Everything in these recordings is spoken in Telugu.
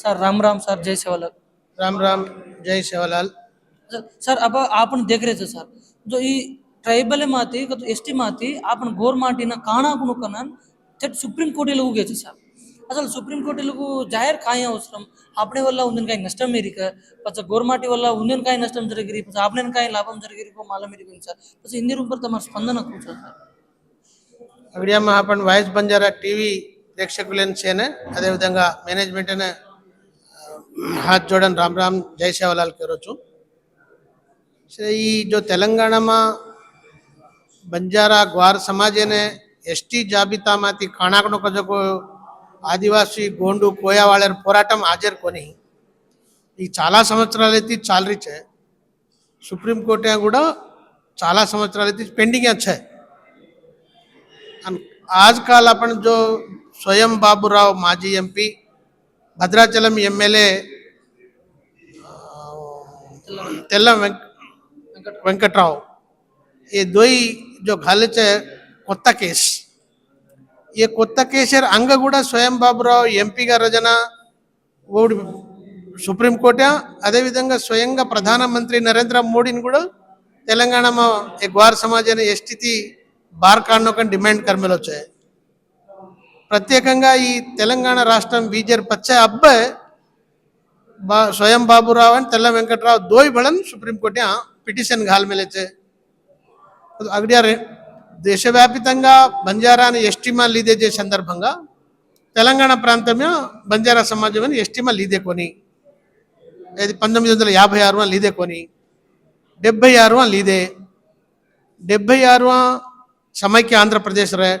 సార్ राम राम सर जय सेवालाल राम राम जय सेवालाल सर अब आपन देख रहे थे सर जो ई ट्राइबल माती तो एसटी माती आपन गोर माटी ना काणा कुनु कनन ते सुप्रीम कोर्ट लगे गए थे सर అసలు సుప్రీంకోర్టులకు జాహీర్ కాయ అవసరం. ఆపడే వల్ల ఉందని కాయ నష్టం మీరు పచ్చ గోర్మాటి వల్ల ఉందని కాయ నష్టం జరిగి పచ్చ ఆపడని కాయ లాభం జరిగి మాల మీరు సార్. పచ్చ హిందీ రూపర్ తమ స్పందన కూర్చో సార్. మీడియా మహాపన్ వాయిస్ బంజారా టీవీ ప్రేక్షకులను చేనే అదేవిధంగా మేనేజ్మెంట్ అనే હાથ જોડન రామ్ રામ જય સેવાલાલ કરો ఈ జో જો તેલંગાણામાં બંજારા ગ્વાર સમાજ અને એસટી જાબિતામાંથી ખાણાકનો કજકો ఆదివాసీ గోండు కోయా వాళ్ళని పోరాటం హాజరు కొని ఈ చాలా సంవత్సరాలైతే చాలరిచే సుప్రీంకోర్టు కూడా చాలా సంవత్సరాలైతే పెండింగ్ వచ్చాయి. ఆజ్కాల్ అప్పుడు జో స్వయం బాబురావు మాజీ ఎంపీ భద్రాచలం ఎమ్మెల్యే తెల్ల వెంకట్రావు. ఈ दो జో जो కొత్త కేస్. ఈ కొత్త కేసీఆర్ అంగ కూడా స్వయం బాబురావు ఎంపీగా రజన ఓడి సుప్రీంకోర్టు అదేవిధంగా స్వయంగా ప్రధానమంత్రి నరేంద్ర మోడీని కూడా తెలంగాణ ఏ గ్వార్ సమాజాన్ని ఎస్టితి బార్ కాడనొక డిమాండ్ కర్మలు వచ్చాయి ప్రత్యేకంగా ఈ తెలంగాణ రాష్ట్రం బీజేపీ పచ్చ అబ్బాయి ಬಾ ಸ್ವಯಂ ಬಾಬುರಾವ್ ಅಂಡ್ ತೆಲ್ಲ ವೆಂಕಟರಾವ್ ದೋಯ್ ಬಳನ್ ಸುಪ್ರೀಂ ಕೋರ್ಟ್ಯ పిటిషన్ గాల్మెలేచే అగడియారే దేశవ్యాపితంగా బంజారాని ఎస్టిమా లీదేజే సందర్భంగా తెలంగాణ ప్రాంతమే బంజారా సమాజం అని ఎస్టిమా లీదేకొని అది పంతొమ్మిది వందల యాభై ఆరు లీదే కొని. డెబ్బై ఆరువ లీదే. డెబ్బై ఆరు సమైక్య ఆంధ్రప్రదేశ్ రే.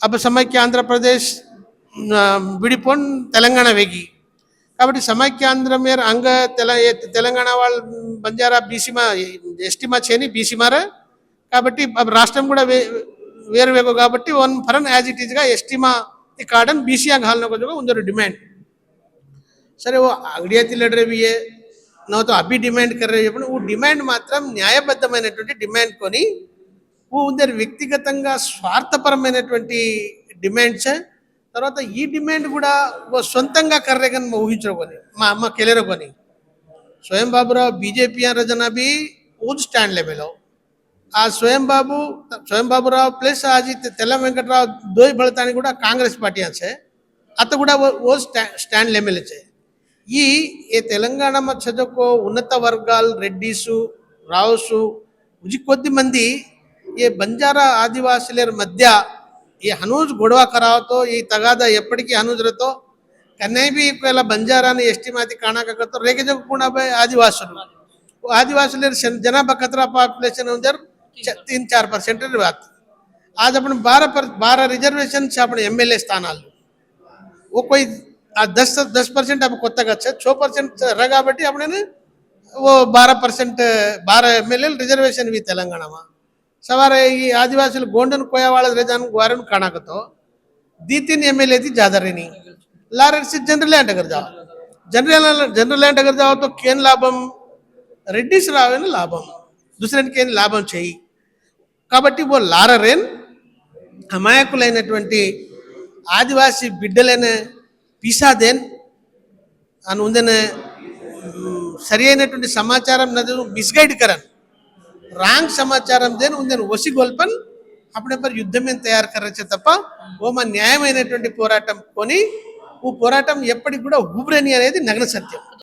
అప్పుడు సమైక్య ఆంధ్రప్రదేశ్ విడిపోన్ తెలంగాణ వేగి. కాబట్టి సమైక్య ఆంధ్ర మేర అంగ తెల తెలంగాణ వాళ్ళు బంజారా బీసీమా ఎస్టీమా చేని బీసీమారే కాబట్టి अब రాష్ట్రం కూడా వే వేరు వేగో కాబట్టి వన్ ఫరన్ యాజ్ ఇట్ ఈజ్గా ఎస్టీమా ది कार्डन बीसीया घालने को जो उनका डिमांड सर वो अगड़िया लड़ रहे भी है न तो अभी डिमांड कर रहे చెప్పిన वो డిమాండ్ మాత్రం న్యాయబద్ధమైనటువంటి డిమాండ్ కొని ఓ ఉందరు వ్యక్తిగతంగా స్వార్థపరమైనటువంటి డిమాండ్స్ తర్వాత ఈ డిమాండ్ కూడా సొంతంగా కర్రేగని ఊహించరుకొని మా అమ్మ కెలేరుకొని స్వయం బాబురావు బీజేపీ రజన బి ఊజ్ స్టాండ్ లెవెలో ఆ స్వయం బాబు స్వయం బాబురావు ప్లస్ అజిత్ తెల్ల వెంకట్రావు దోయి బళతాని కూడా కాంగ్రెస్ పార్టీ అంచే అత కూడా ఓ స్టాండ్ లెవెల్ చే. ఈ ఏ తెలంగాణ చదువుకో ఉన్నత వర్గాలు రెడ్డిసు రావుసు ఉజి కొద్ది మంది ఏ బంజారా ఆదివాసుల మధ్య ಈ गोड़व ಗೊಡವ तो ಈ ತಗಾದ ಎಪ್ಪಡಿಕಿ ಹನೂಜ್ ರತೋ ಕನ್ನೈ ಬಿ ಎಲ್ಲ ಬಂಜಾರನ ಎಷ್ಟಿ ಮಾತಿ ಕಾಣಕತ್ತೋ ರೇಖೆ ಜಗ ಕೂಡ ಬೈ ಆದಿವಾಸರು आदिवासी जना बकतरा पॉपुलेशन उधर तीन चार पर्सेंट बात। आज अपन बारह पर बारह रिजर्वेशन से अपने एम एल ए स्थान वो कोई दस दस पर्सेंट अब को छः पर्सेंट रगा बटी अपने वो बारह पर्सेंट बारह एम एल ए रिजर्वेशन भी तेलंगाना में। સવારે એ આદિવાસી ગોંડન કોયાવાળા રજાનું వారిని ખાણા దీతిని દીતીન జాదరిని. లారెడ్సి జనరల్ ల్యాండ్ దగ్గర જાઓ జనరల్ జనరల్ ల్యాండ్ దగ్గర તો કેન లాభం రెడ్డిస్ రావేను లాభం. దుసరానికి ఏం లాభం చేయి? కాబట్టి ఓ లారరేన్ అమాయకులైనటువంటి ఆదివాసీ బిడ్డలైన పిసాదేన్ అని ఉందనే సరి అయినటువంటి సమాచారం మిస్గైడ్ కరన్. రాంగ్ సమాచారం దేని ఉందని ఒసిగొల్పన్ అప్పుడే పర్ యుద్ధం మీద తయారు కరచే తప్ప ఓమ న్యాయమైనటువంటి పోరాటం కొని ఓ పోరాటం ఎప్పటికి కూడా ఊబ్రని అనేది నగ్న సత్యం.